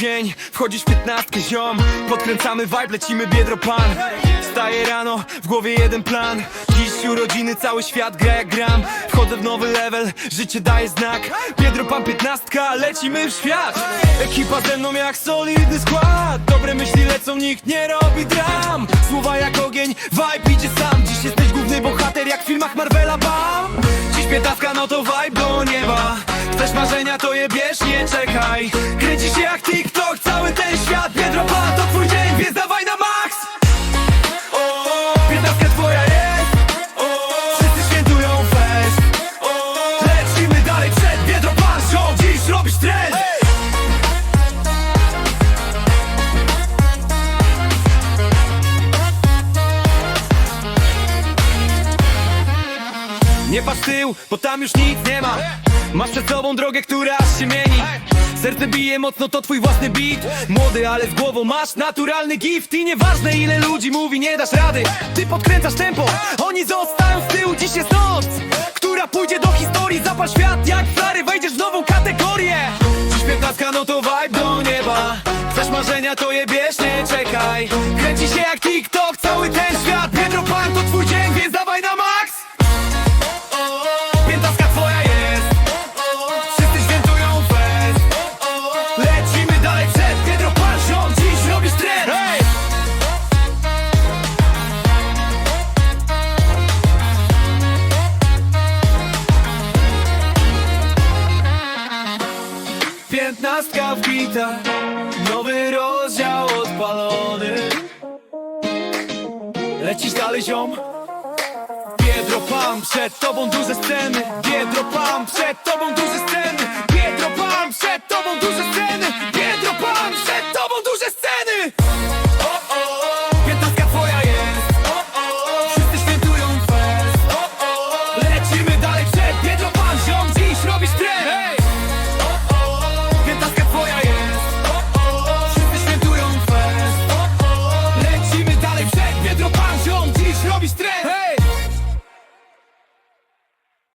dzień Wchodzisz w piętnastkę ziom. Podkręcamy vibe, lecimy biedro pan. Wstaję rano, w głowie jeden plan. Dziś urodziny, cały świat gra jak gram. Wchodzę w nowy level, życie daje znak. Biedro pan piętnastka, lecimy w świat. Ekipa ze mną jak solidny skład. Dobre myśli lecą, nikt nie robi dram. Słowa jak ogień, vibe idzie sam. Dziś jesteś główny bohater jak w filmach Marvela Bam. Dziś piętnastka, no to vibe do nieba Chcesz marzenia, to je bierz, nie czekaj. Kręci się jak TikTok, Nie patrz tył, bo tam już nic nie ma. Masz przed sobą drogę, która się mieni. Serce bije mocno, to twój własny beat. Młody, ale z głową masz naturalny gift. I nieważne ile ludzi mówi, nie dasz rady. Ty podkręcasz tempo, oni zostają z tyłu. Dziś jest noc, która pójdzie do historii. Zapal świat jak flary, wejdziesz w nową kategorię. Dziś piętnastka, no to vibe do nieba. Chcesz marzenia, to je bierz, nie czekaj. Kręci się jak TikTok, cały ten świat. Biedro pan, to twój dzień, Piętnastka wbita Nowy rozdział odpalony. Lecisz dalej ziom? Biedro Pam, przed tobą duże sceny. Biedro Pam, przed tobą duże Salve!